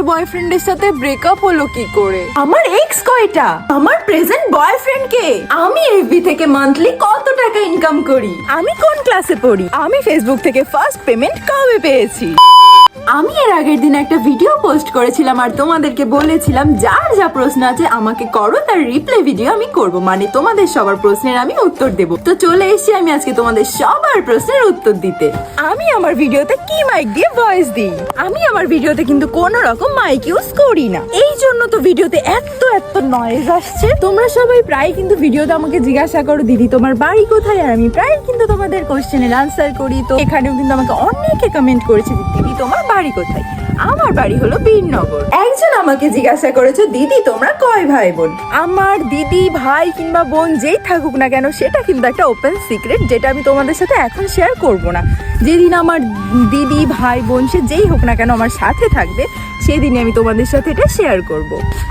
বয়ফ্রেন্ডের সাথে ব্রেকআপ হলো কি করে? আমার এক্স কয়টা? আমার প্রেজেন্ট বয়ফ্রেন্ড কে? আমি এফবি থেকে মান্থলি কত টাকা ইনকাম করি? আমি কোন ক্লাসে পড়ি? আমি ফেসবুক থেকে ফার্স্ট পেমেন্ট কবে পেয়েছি? আমি এর আগের দিন একটা ভিডিও পোস্ট করেছিলাম আর তোমাদেরকে বলেছিলাম, যার যা প্রশ্ন আছে আমাকে করো, তার রিপ্লাই ভিডিও আমি করব। মানে তোমাদের সবার প্রশ্নের আমি উত্তর দেব। তো চলে এসেছি আমি আজকে তোমাদের সবার প্রশ্নের উত্তর দিতে। আমি আমার ভিডিওতে কি মাইক দিয়ে ভয়েস দিই? আমি আমার ভিডিওতে কিন্তু কোনো রকম মাইক ইউজ করি না। এই জন্য তো ভিডিওতে এত এত নয়েজ আসছে। তোমরা সবাই প্রায় কিন্তু ভিডিওতে আমাকে জিজ্ঞাসা করো, দিদি, তোমার বাড়ি কোথায়? আর আমি প্রায় কিন্তু তোমাদের কোশ্চেনের আনসার করি। তো এখানেও কিন্তু আমাকে অনেকে কমেন্ট করেছে দিদি, তোমার কোথায়? আমার বাড়ি হলো বীরনগর। একজন আমাকে জিজ্ঞাসা করেছ দিদি তোমরা কয় ভাই বোন আমার দিদি ভাই কিংবা বোন যেই থাকুক না কেন সেটা কিন্তু একটা ওপেন সিক্রেট যেটা আমি তোমাদের সাথে এখন শেয়ার করব না। যেদিন আমার দিদি, ভাই, বোন, সে যেই হোক না কেন আমার সাথে থাকবে, সেদিনই আমি তোমাদের সাথে এটা শেয়ার করব।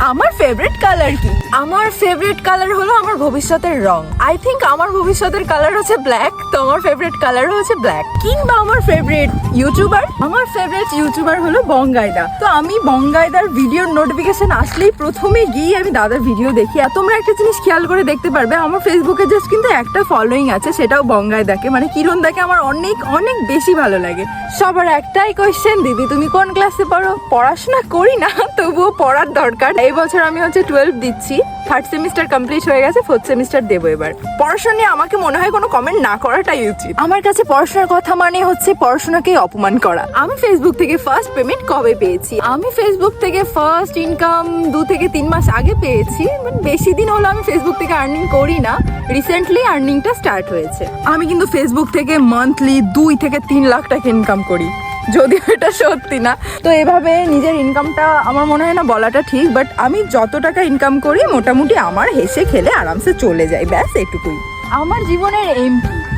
আমার ফেভারিট কালার কি? আমার ফেভারিট কালার হলো আমার ভবিষ্যতের রং। আই থিংক আমার ভবিষ্যতের কালার হচ্ছে ব্ল্যাক তো আমার ফেভারিট কালার হচ্ছে ব্ল্যাক কিংবা আমার ফেভারিট ইউটিউবার আমার ফেভারিট ইউটিউবার হলো বঙ্গাইদা। তো আমি বঙ্গাইদার ভিডিওর নোটিফিকেশন আসলেই প্রথমে গিয়ে আমি দাদার ভিডিও দেখি। আর তোমরা একটা জিনিস খেয়াল করে দেখতে পারবে, আমার ফেসবুকে জাস্ট কিন্তু একটা ফলোয়িং আছে, সেটাও বঙ্গাইদাকে। মানে কিরণ দাকে আমার অনেক অনেক বেশি ভালো লাগে। সবার একটাই কোয়েশ্চেন দিদি, তুমি কোন ক্লাসে পড়ো? পড়াশোনা করি না, তবুও পড়ার দরকার। এই বছর আমি হচ্ছে টুয়েলভ দিচ্ছি। থার্ড সেমিস্টার কমপ্লিট হয়ে গেছে ফোর্থ সেমিস্টার দেবো এবার। পড়াশোনা নিয়ে আমাকে মনে হয় কোনো কমেন্ট না করাটাই উচিত। আমার কাছে পড়াশোনার কথা মানে হচ্ছে পড়াশোনাকেই অপমান করা। আমি ফেসবুক থেকে ফার্স্ট পেমেন্ট কবে পেয়েছি? আমি ফেসবুক থেকে ফার্স্ট ইনকাম দু থেকে তিন মাস আগে পেয়েছি। বাট বেশি দিন হলো আমি ফেসবুক থেকে আর্নিং করি না। রিসেন্টলি আর্নিংটা স্টার্ট হয়েছে। আমি কিন্তু ফেসবুক থেকে মান্থলি দুই থেকে তিন লাখ টাকা ইনকাম করি। যদিও এটা সত্যি না। তো এভাবে নিজের ইনকামটা আমার মনে হয় না বলাটা ঠিক বাট আমি যত টাকা ইনকাম করি, মোটামুটি আমার হেসে খেলে আরামসে চলে যায়, ব্যাস এটুকুই। আমার জীবনের এম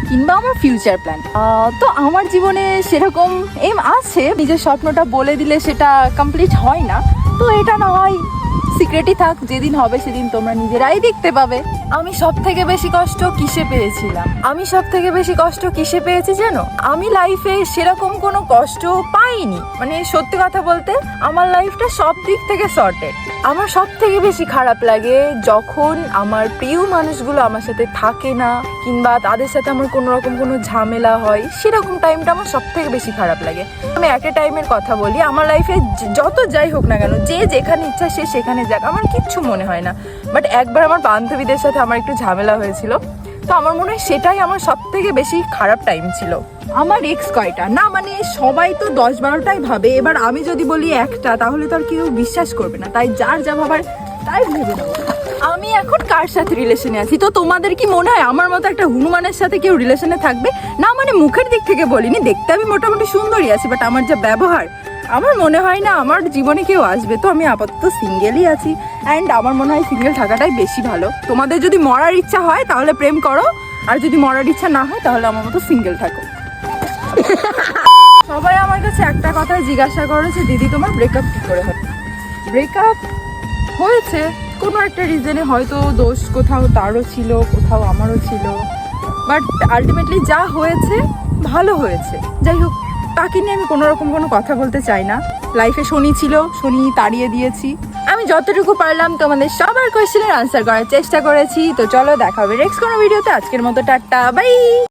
কিংবা আমার ফিউচার প্ল্যান তো আমার জীবনে সেরকম এম আছে, নিজের স্বপ্নটা বলে দিলে সেটা কমপ্লিট হয় না। তো এটা না হয় সিক্রেটই থাক, যেদিন হবে সেদিন তোমরা নিজেরাই দেখতে পাবে। আমি সব থেকে বেশি কষ্ট কিসে পেয়েছিলাম? আমি সব থেকে বেশি কষ্ট কিসে পেয়েছি জানো? আমি লাইফে সেরকম কোনো কষ্ট পাইনি। মানে সত্যি কথা বলতে, আমার লাইফটা সব দিক থেকে সর্টেড আমার সব থেকে বেশি খারাপ লাগে যখন আমার প্রিয় মানুষগুলো আমার সাথে থাকে না, কিংবা তাদের সাথে আমার কোনো রকম কোনো ঝামেলা হয়, সেরকম টাইমটা আমার সব থেকে বেশি খারাপ লাগে। আমি একটা টাইমের কথা বলি, আমার লাইফে যত যাই হোক না কেন, যে যেখানে ইচ্ছা সে সেখানে যাক, আমার কিচ্ছু মনে হয় না। বাট একবার আমার বান্ধবীদের সাথে আমার একটু ঝামেলা হয়েছিল। তো আমার মনে হয় সেটাই আমার সব থেকে বেশি খারাপ টাইম ছিল। আমার এক্স কয়টা? না মানে সবাই তো দশ বারোটাই ভাবে। এবার আমি যদি বলি একটা, তাহলে তো আর কেউ বিশ্বাস করবে না। তাই যার যা ভাবার, তাই ভেবে নেব আমি এখন কার সাথে রিলেশনে আছি? তো তোমাদের কি মনে হয় আমার মতো একটা হনুমানের সাথে কেউ রিলেশনে থাকবে? না মানে মুখের দিক থেকে বলিনি, দেখতে আমি মোটামুটি সুন্দরই আছি বাট আমার যা ব্যবহার আমার মনে হয় না আমার জীবনে কেউ আসবে, তো আমি আপাতত সিঙ্গেলই আছি। অ্যান্ড আমার মনে হয় সিঙ্গেল থাকাটাই বেশি ভালো। তোমাদের যদি মরার ইচ্ছা হয়, তাহলে প্রেম করো। আর যদি মরার ইচ্ছা না হয়, তাহলে আমার মতো সিঙ্গেল থাকো। সবাই আমার কাছে একটা কথা জিজ্ঞাসা করে যে, দিদি, তোমার ব্রেকআপ কী করে হয় ব্রেকআপ হয়েছে। কোনো একটা রিজনে হয়তো দোষ কোথাও তারও ছিল, কোথাও আমারও ছিল। বাট আলটিমেটলি যা হয়েছে, ভালো হয়েছে। যাই হোক তাকে নিয়ে আমি কোনো রকম কোনো কথা বলতে চাই না। লাইফে শনি ছিল, শনি তাড়িয়ে দিয়েছি। আমি যতটুকু পারলাম তোমাদের সবার কোয়েশ্চেনের আনসার করার চেষ্টা করেছি। তো চলো দেখা হবে নেক্সট কোনো ভিডিওতে আজকের মতো টাটা বাই